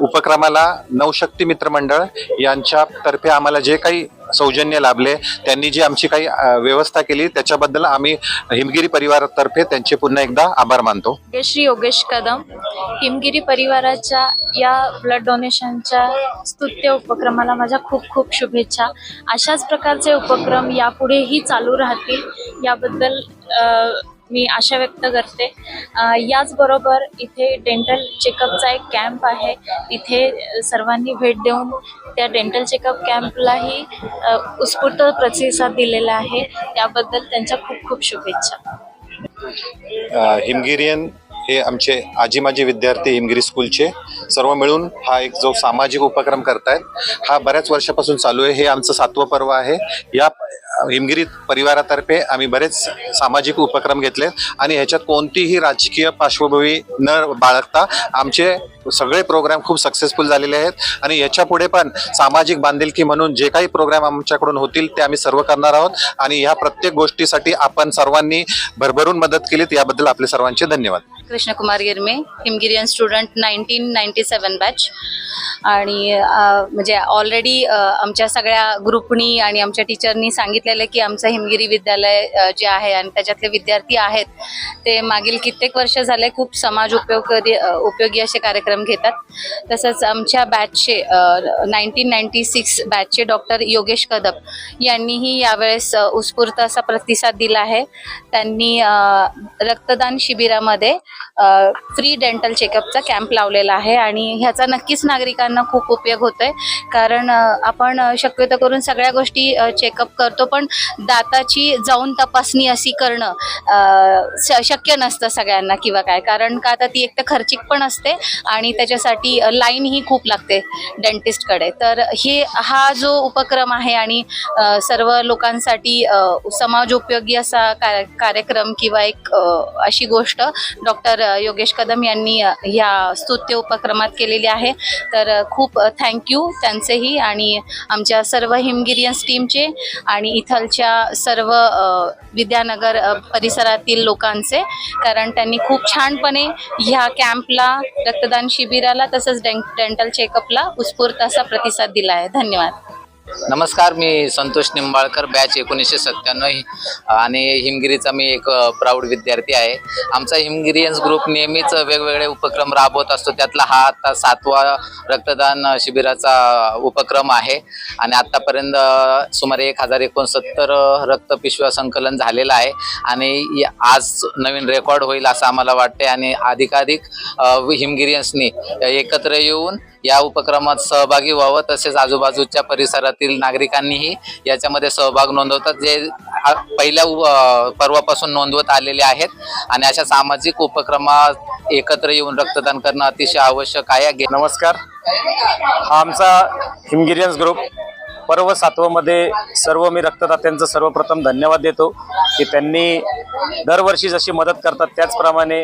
उपक्रमाला नवशक्ती मित्र मंडळ यांच्यातर्फे आम्हाला जे काही सौजन्य लाभले त्यांनी जी आमची काही व्यवस्था केली त्याच्याबद्दल आम्ही हिमगिरी परिवारातर्फे त्यांचे पुन्हा एकदा आभार मानतो. श्री योगेश कदम हिमगिरी परिवाराच्या या ब्लड डोनेशनच्या स्तुत्य उपक्रमाला माझ्या खूप खूप शुभेच्छा. अशाच प्रकारचे उपक्रम यापुढेही चालू राहतील. याबद्दल मी आशा व्यक्त करते. याचबरोबर इथे डेंटल चेकअपचा एक कॅम्प आहे. इथे सर्वांनी भेट देऊन त्या डेंटल चेकअप कॅम्पलाही उत्स्फूर्त प्रतिसाद दिलेला आहे. त्याबद्दल त्यांच्या खूप खूप शुभेच्छा. हिमगिरियन हे आमचे आजी माजी विद्यार्थी हिमगिरी स्कूलचे सर्व मिळून हा एक जो सामाजिक उपक्रम करतायत हा बऱ्याच वर्षापासून चालू आहे. हे आमचं सातवं पर्व आहे. या हिमगिरी परिवारातर्फे आम्ही बरेच सामाजिक उपक्रम घेतले आणि ह्याच्यात कोणतीही राजकीय पार्श्वभूमी न बाळगता आमचे सगळे प्रोग्राम खूप सक्सेसफुल झालेले आहेत. आणि याच्यापुढे पण सामाजिक बांधिलकी म्हणून जे काही प्रोग्राम आमच्याकडून होतील ते आम्ही सर्व करणार आहोत. आणि ह्या प्रत्येक गोष्टीसाठी आपण सर्वांनी भरभरून मदत केलीत याबद्दल आपले सर्वांचे धन्यवाद. Krishnakumar Girme हिमगिरियन student nineteen ninety seven batch आणि म्हणजे ऑलरेडी आमच्या सगळ्या ग्रुपनी आणि आमच्या टीचरनी सांगितलेलं की आमचं हिमगिरी विद्यालय जे आहे आणि त्याच्यातले विद्यार्थी आहेत ते मागील कित्येक वर्ष झाले खूप समाज उपयोग उपयोगी असे कार्यक्रम घेतात. तसंच आमच्या बॅचचे नाईन्टीन नाईन्टी सिक्स बॅचचे डॉक्टर योगेश कदम यांनीही यावेळेस उत्स्फूर्त असा प्रतिसाद दिला आहे. त्यांनी रक्तदान शिबिरामध्ये फ्री डेंटल चेकअपचा कॅम्प लावलेला आहे आणि ह्याचा नक्कीच नागरिकांना खूप उपयोग होतो आहे कारण आपण शक्यतो करून सगळ्या गोष्टी चेकअप करतो पण दाताची जाऊन तपासणी अशी करणं श- शक्य नसतं सगळ्यांना किंवा काय. कारण का आता ती एक तर खर्चिक पण असते आणि त्याच्यासाठी लाईन ही खूप लागते डेंटिस्टकडे तर हे हा जो उपक्रम आहे आणि सर्व लोकांसाठी समाज उपयोगी असा कार्यक्रम किंवा एक अशी गोष्ट डॉक्टर योगेश कदम यांनी ह्या या स्तुत्य उपक्रमात केलेली आहे. तर खूप थँक्यू त्यांचेही आणि आमच्या सर्व हिमगिरियन्स टीमचे आणि इथलच्या सर्व विद्यानगर परिसरातील लोकांचे. कारण त्यांनी खूप छानपणे ह्या कॅम्पला रक्तदान शिबिराला तसंच डें डेंटल चेकअपला उत्स्फूर्त असा प्रतिसाद दिला आहे. धन्यवाद. नमस्कार मी संतोष निंबाळकर बॅच एकोणीसशे सत्त्याण्णव. आणि हिमगिरीचा मी एक प्राऊड विद्यार्थी आहे. आमचा हिमगिरियन्स ग्रुप नेहमीच वेगवेगळे उपक्रम राबवत असतो. त्यातला हा आता सातवा रक्तदान शिबिराचा उपक्रम आहे. आणि आत्तापर्यंत सुमारे एक हजार एकोणसत्तर रक्तपिशव्या संकलन झालेलं आहे. आणि आज नवीन रेकॉर्ड होईल असं आम्हाला वाटते आणि अधिकाधिक हिमगिरियन्सनी एकत्र येऊन या उपक्रमात सहभागी व्हावं तसेच आजूबाजूच्या परिसरातील नागरिकांनीही याच्यामध्ये सहभाग नोंदवतात जे पहिल्या पर्वापासून नोंदवत आलेले आहेत. आणि अशा सामाजिक उपक्रमात एकत्र येऊन रक्तदान करणं अतिशय आवश्यक आहे. नमस्कार. हा आमचा हिमगिरियन्स ग्रुप पर्व सातवमध्ये सर्व मी रक्तदात्यांचं सर्वप्रथम धन्यवाद देतो की त्यांनी दरवर्षी जशी मदत करतात त्याचप्रमाणे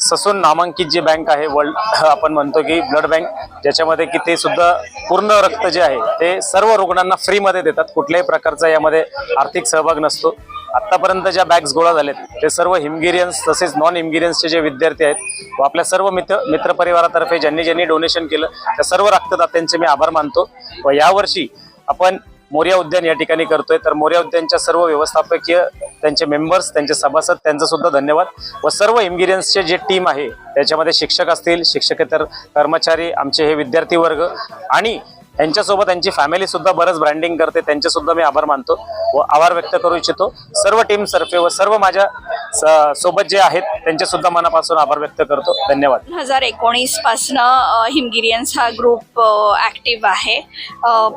ससून नामांकित जी बँक आहे वर्ल्ड आपण म्हणतो की ब्लड बँक ज्याच्यामध्ये की ते सुद्धा पूर्ण रक्त जे आहे ते सर्व रुग्णांना फ्रीमध्ये देतात. कुठल्याही प्रकारचा यामध्ये आर्थिक सहभाग नसतो. आत्तापर्यंत ज्या बॅग्स गोळा झालेत ते सर्व हिमगिरियन्स तसेच नॉन हिमगिरियन्सचे जे विद्यार्थी आहेत व आपल्या सर्व मित्र मित्रपरिवारातर्फे ज्यांनी ज्यांनी डोनेशन केलं त्या सर्व रक्तदात्यांचे मी आभार मानतो. व यावर्षी आपण मोर्या उद्यान या ठिकाणी करतोय. तर मोर्या उद्यानच्या सर्व व्यवस्थापकीय त्यांचे मेंबर्स त्यांचे सभासद त्यांचा सुद्धा धन्यवाद. व सर्व हिमगिरियन्सचे जे टीम आहे त्याच्यामध्ये शिक्षक असतील शिक्षकेतर कर्मचारी आमचे हे विद्यार्थी वर्ग आणि यांच्यासोबत त्यांची फॅमिलीसुद्धा बरंच ब्रँडिंग करते. त्यांचेसुद्धा मी आभार मानतो व आभार व्यक्त करू इच्छितो. सर्व टीम सर्फे व सर्व माझ्या स- सोबत जे आहेत त्यांचे सुद्धा मनापासून आभार व्यक्त करतो. धन्यवाद. दोन हजार एकोणीस पासनं हिमगिरियन्स हा ग्रुप ॲक्टिव्ह आहे.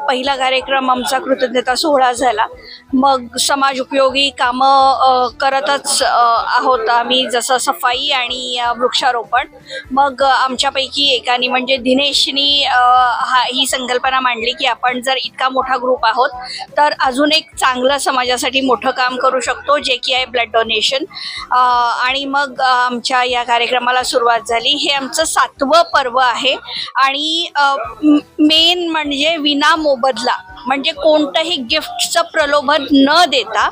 पहिला कार्यक्रम आमचा कृतज्ञता सोहळा झाला. मग समाज उपयोगी कामं करतच आहोत आम्ही जसं सफाई आणि वृक्षारोपण. मग आमच्यापैकी एकाने म्हणजे दिनेशनी हा ही संकल्पना मांडली की आपण जर इतका मोठा ग्रुप आहोत तर अजून एक चांगलं समाजासाठी मोठं काम करू शकतो जे की आहे ब्लड डोनेशन. आणि मग आमच्या या कार्यक्रमाला सुरुवात झाली. हे आमचं सातवं पर्व आहे. आणि मेन म्हणजे विना मोबदला म्हणजे कोणतंही गिफ्टचं प्रलोभन न देता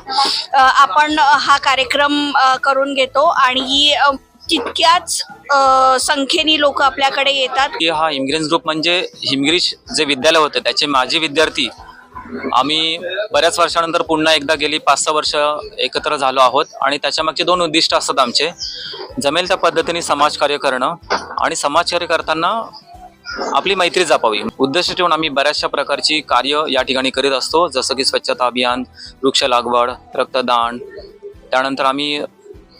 आपण हा कार्यक्रम करून घेतो आणि तितक्याच संख्येने लोक आपल्याकडे येतात. की हा हिमगिरीज ग्रुप म्हणजे हिमगिरीश जे विद्यालय होते त्याचे माजी विद्यार्थी आम्ही बऱ्याच वर्षानंतर पुन्हा एकदा गेली पाच सहा वर्ष एकत्र झालो आहोत आणि त्याच्यामागचे दोन उद्दिष्ट असतात आमचे. जमेल त्या पद्धतीने समाजकार्य करणं आणि समाजकार्य करताना आपली मैत्री जपावी. उद्देश ठेवून आम्ही बऱ्याचशा प्रकारची कार्य या ठिकाणी करीत असतो जसं की स्वच्छता अभियान वृक्ष लागवड रक्तदान. त्यानंतर आम्ही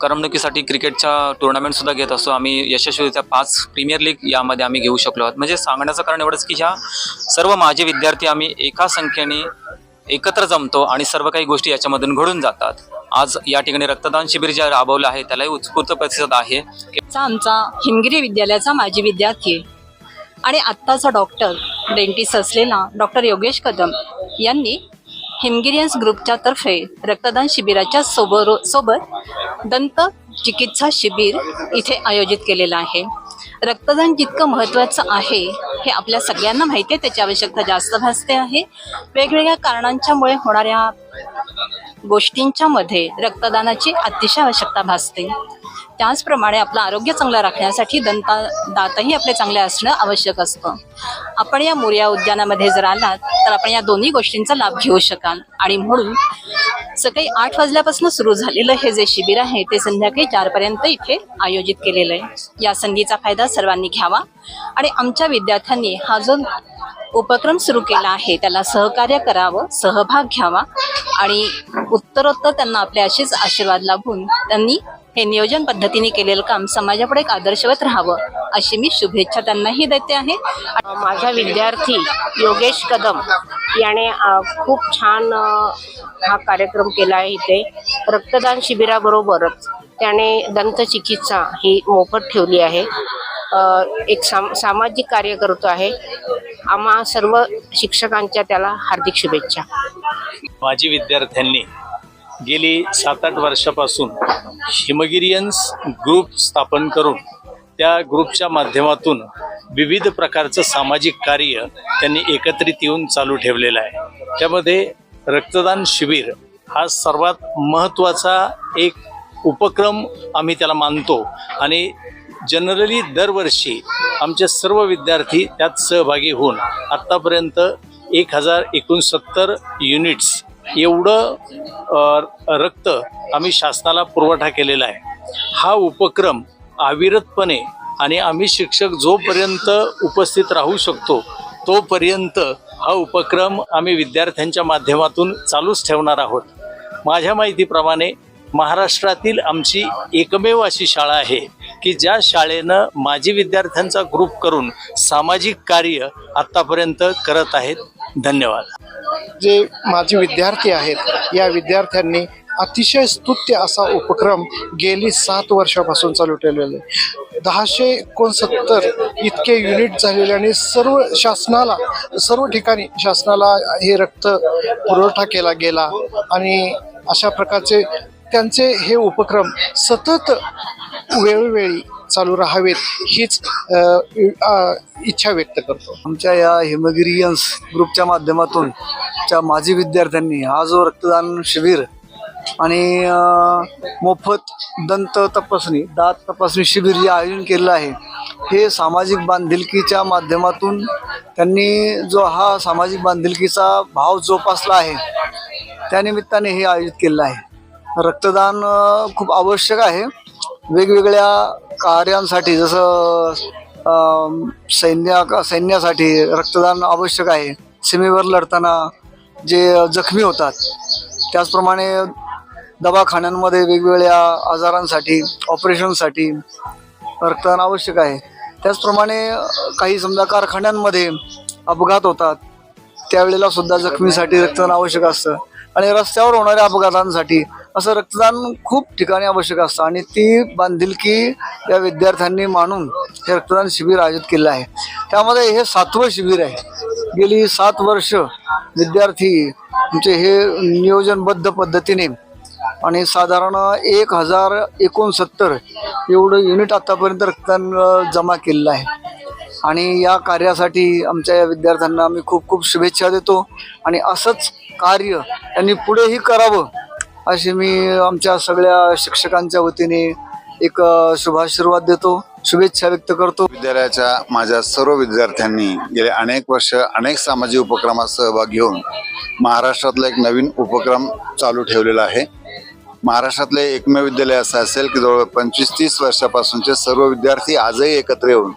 करमणुकीसाठी क्रिकेटच्या टुर्नामेंट सुद्धा घेत असतो. आम्ही यशस्वीरित्या पाच प्रीमियर लीग यामध्ये आम्ही घेऊ शकलो आहोत. म्हणजे सांगण्याचं कारण एवढंच की ह्या सर्व माझे विद्यार्थी आम्ही एका संख्येने एकत्र जमतो आणि सर्व काही गोष्टी याच्यामधून घडून जातात. आज या ठिकाणी रक्तदान शिबिर जे राबवलं आहे त्यालाही उत्स्फूर्त प्रतिसाद आहे. आमचा हिमगिरी विद्यालयाचा माजी विद्यार्थी आणि आत्ताचा डॉक्टर डेंटिस्ट असलेला डॉक्टर योगेश कदम यांनी हिमगिरियन्स ग्रुपच्या तर्फे रक्तदान शिबिराच्या सोबरो सोबत दंत चिकित्सा शिबिर इथे आयोजित केलेलं आहे. रक्तदान जितकं महत्त्वाचं आहे हे आपल्या सगळ्यांना माहिती आहे त्याची आवश्यकता जास्त भासते आहे. वेगवेगळ्या कारणांच्यामुळे होणाऱ्या गोष्टींच्या मध्ये रक्तदानाची अतिशय आवश्यकता भासते. त्याचप्रमाणे आपलं आरोग्य चांगलं राखण्यासाठी दंता दातही आपले चांगले असणं आवश्यक असतं. आपण या मोर्या उद्यानामध्ये जर आलात तर आपण या दोन्ही गोष्टींचा लाभ घेऊ शकाल. आणि म्हणून सकाळी आठ वाजल्यापासून सुरू झालेलं हे जे शिबिर आहे ते संध्याकाळी चारपर्यंत इथे आयोजित केलेलं आहे. या संधीचा फायदा सर्वांनी घ्यावा. आणि आमच्या विद्यार्थ्यांनी हा जो उपक्रम सुरू केला आहे त्याला सहकार्य करावं सहभाग घ्यावा आणि उत्तरोत्तर त्यांना आपले असेच आशीर्वाद लाभून त्यांनी हे नियोजन पद्धतीने केलेलं काम समाजापुढे एक आदर्शवत राहावं अशी मी शुभेच्छा त्यांनाही देते आहे. माझा विद्यार्थी योगेश कदम याने खूप छान हा कार्यक्रम केला आहे इथे. रक्तदान शिबिराबरोबरच त्याने दंतचिकित्सा ही मोफत ठेवली आहे. एक साम सामाजिक कार्य करतो आहे. आम्हा सर्व शिक्षकांच्या त्याला हार्दिक शुभेच्छा. माजी विद्यार्थ्यांनी गेली सात आठ वर्षापासून हिमगिरियन्स ग्रुप स्थापन करून त्या ग्रुपच्या माध्यमातून विविध प्रकारचं सामाजिक कार्य त्यांनी एकत्रित येऊन चालू ठेवलेलं आहे. त्यामध्ये रक्तदान शिबिर हा सर्वात महत्त्वाचा एक उपक्रम आम्ही त्याला मानतो आणि जनरली दरवर्षी आमचे सर्व विद्यार्थी त्यात सहभागी होऊन आत्तापर्यंत एक हजार एकोणसत्तर युनिट्स एवढं रक्त आम्ही शासनाला पुरवठा केलेला आहे. हा उपक्रम अविरतपणे आणि आम्ही शिक्षक जोपर्यंत उपस्थित राहू शकतो तोपर्यंत हा उपक्रम आम्ही विद्यार्थ्यांच्या माध्यमातून चालूच ठेवणार आहोत. माझ्या माहितीप्रमाणे महाराष्ट्रातील आमची एकमेव अशी शाळा आहे की ज्या शाळेनं माजी विद्यार्थ्यांचा ग्रुप करून सामाजिक कार्य आत्तापर्यंत करत आहेत. धन्यवाद. जे माझे विद्यार्थी आहेत या विद्यार्थ्यांनी अतिशय स्तुत्य असा उपक्रम गेली सात वर्षापासून चालू ठेवलेला आहे. दहाशे एकोणसत्तर इतके युनिट झालेले आणि सर्व शासनाला सर्व ठिकाणी शासनाला हे रक्त पुरवठा केला गेला आणि अशा प्रकारचे त्यांचे हे उपक्रम सतत वेळोवेळी चालू राहावेत हीच इच्छा व्यक्त करतो. आमच्या या हिमगिरियन्स ग्रुपच्या माध्यमातून च्या माजी विद्यार्थ्यांनी हा जो रक्तदान शिबिर आणि मोफत दंत तपासणी दात तपासणी शिबिर जे आयोजन केलेलं आहे. हे सामाजिक बांधिलकीच्या माध्यमातून त्यांनी जो हा सामाजिक बांधिलकीचा भाव जोपासला आहे त्यानिमित्ताने हे आयोजित केलेलं आहे. रक्तदान खूप आवश्यक आहे. वेगवेगळ्या कार्यांसाठी जसं सैन्या सैन्यासाठी रक्तदान आवश्यक आहे. सीमेवर लढताना जे जखमी होतात त्याचप्रमाणे दवाखान्यांमध्ये वेगवेगळ्या आजारांसाठी ऑपरेशनसाठी रक्तदान आवश्यक आहे. त्याचप्रमाणे काही समजा कारखान्यांमध्ये अपघात होतात त्यावेळेला सुद्धा जखमीसाठी रक्तदान आवश्यक असतं. आणि रस्त्यावर होणाऱ्या अपघातांसाठी असं रक्तदान खूप ठिकाणी आवश्यक असतं आणि ती बांधिलकी या विद्यार्थ्यांनी मानून हे रक्तदान शिबिर आयोजित केलं आहे. त्यामध्ये हे सातवं शिबिर आहे. गेली सात वर्ष विद्यार्थी म्हणजे हे नियोजनबद्ध पद्धतीने आणि साधारण एक हजार एकोणसत्तर एवढं युनिट आतापर्यंत रक्तदान जमा केलेलं आहे. आणि या कार्यासाठी आमच्या या विद्यार्थ्यांना आम्ही खूप खूप शुभेच्छा देतो आणि असंच कार्य त्यांनी पुढेही करावं अशी मी आमच्या सगळ्या शिक्षकांच्या वतीने एक शुभाशीर्वाद देतो शुभेच्छा व्यक्त करतो. विद्यालयाच्या माझ्या सर्व विद्यार्थ्यांनी गेले अनेक वर्ष अनेक सामाजिक उपक्रमात सहभाग घेऊन महाराष्ट्रातला एक नवीन उपक्रम चालू ठेवलेला आहे. महाराष्ट्रातले एकमेव विद्यालय असं असेल की जवळ पंचवीस तीस वर्षापासूनचे सर्व विद्यार्थी आजही एकत्र येऊन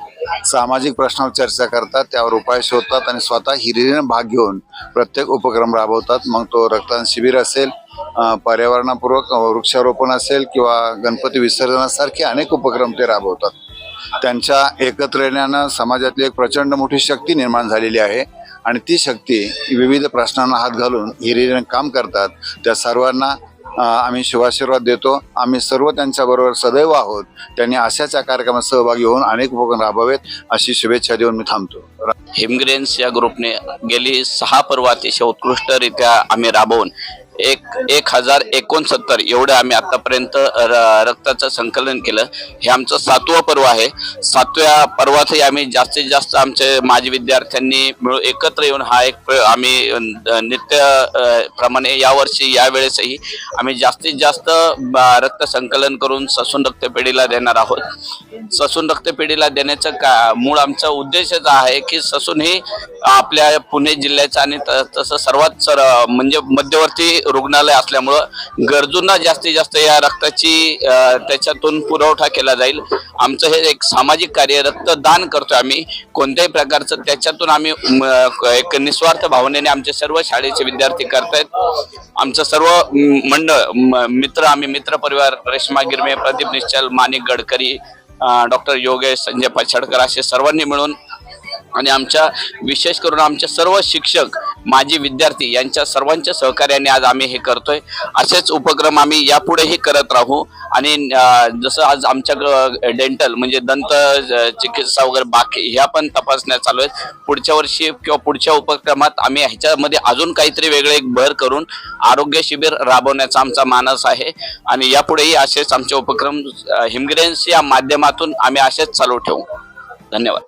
सामाजिक प्रश्नावर चर्चा करतात त्यावर उपाय शोधतात आणि स्वतः हिरिरीनं भाग घेऊन प्रत्येक उपक्रम राबवतात. मग तो रक्तदान शिबिर असेल पर्यावरणापूर्वक वृक्षारोपण असेल किंवा गणपती विसर्जनासारखे अनेक उपक्रम ते राबवतात. त्यांच्या एकत्र येण्यानं समाजातली एक प्रचंड मोठी शक्ती निर्माण झालेली आहे आणि ती शक्ती विविध प्रश्नांना हात घालून हिरिरीने काम करतात. त्या सर्वांना आम्ही शुभाशीर्वाद देतो. आम्ही सर्व त्यांच्याबरोबर सदैव आहोत. त्यांनी अशाच या कार्यक्रमात सहभागी होऊन अनेक उपक्रम राबवेत अशी शुभेच्छा देऊन मी थांबतो. हिमग्रेन्स या ग्रुपने गेली सहा पर्व अतिशय उत्कृष्टरित्या आम्ही राबवून एक एक हजार एकोणसत्तर एवढं आम्ही आतापर्यंत र- रक्ताचं संकलन केलं. हे आमचं सातवं पर्व आहे. सातव्या पर्वातही आम्ही जास्तीत जास्त आमचे माजी विद्यार्थ्यांनी मिळून एकत्र येऊन हा एक आम्ही नित्य प्रमाणे यावर्षी यावेळेसही आम्ही जास्तीत जास्त ब- रक्त संकलन करून ससून रक्तपेढीला देणार आहोत. ससून रक्तपेढीला देण्याचं का मूळ आमचा उद्देशच आहे की ससून ही आपल्या पुणे जिल्ह्याचं आणि त- तसं सर्वात सर म्हणजे मध्यवर्ती रुग्णालय असल्यामुळं गरजूंना जास्तीत जास्त या रक्ताची त्याच्यातून पुरवठा केला जाईल. आमचं हे एक सामाजिक कार्य रक्तदान करतो आम्ही. कोणत्याही प्रकारचं त्याच्यातून आम्ही म, एक निस्वार्थ भावनेने आमचे सर्व शाळेचे विद्यार्थी करतायत. आमचं सर्व मंडळ म, मित्र आम्ही मित्र परिवार रेश्मा गिरमे प्रदीप निश्चल माणिक गडकरी डॉक्टर योगेश संजय पछाडकर असे सर्वांनी मिळून आणि आमच्या विशेष करून आमचे सर्व शिक्षक माजी विद्यार्थी यांच्या सर्वांच्या सहकार्याने आज आम्ही हे करतोय. असेच उपक्रम आम्ही यापुढेही करत राहू. आणि जसं आज आमच्याकडं डेंटल म्हणजे दंत चिकित्सा वगैरे बाकी ह्या पण तपासण्या चालू आहेत. पुढच्या वर्षी किंवा पुढच्या उपक्रमात आम्ही ह्याच्यामध्ये अजून काहीतरी वेगळे एक भर करून आरोग्य शिबिर राबवण्याचा आमचा मानस आहे. आणि यापुढेही असेच आमचे उपक्रम हिमग्रेन्स या माध्यमातून आम्ही असेच चालू ठेवू. धन्यवाद.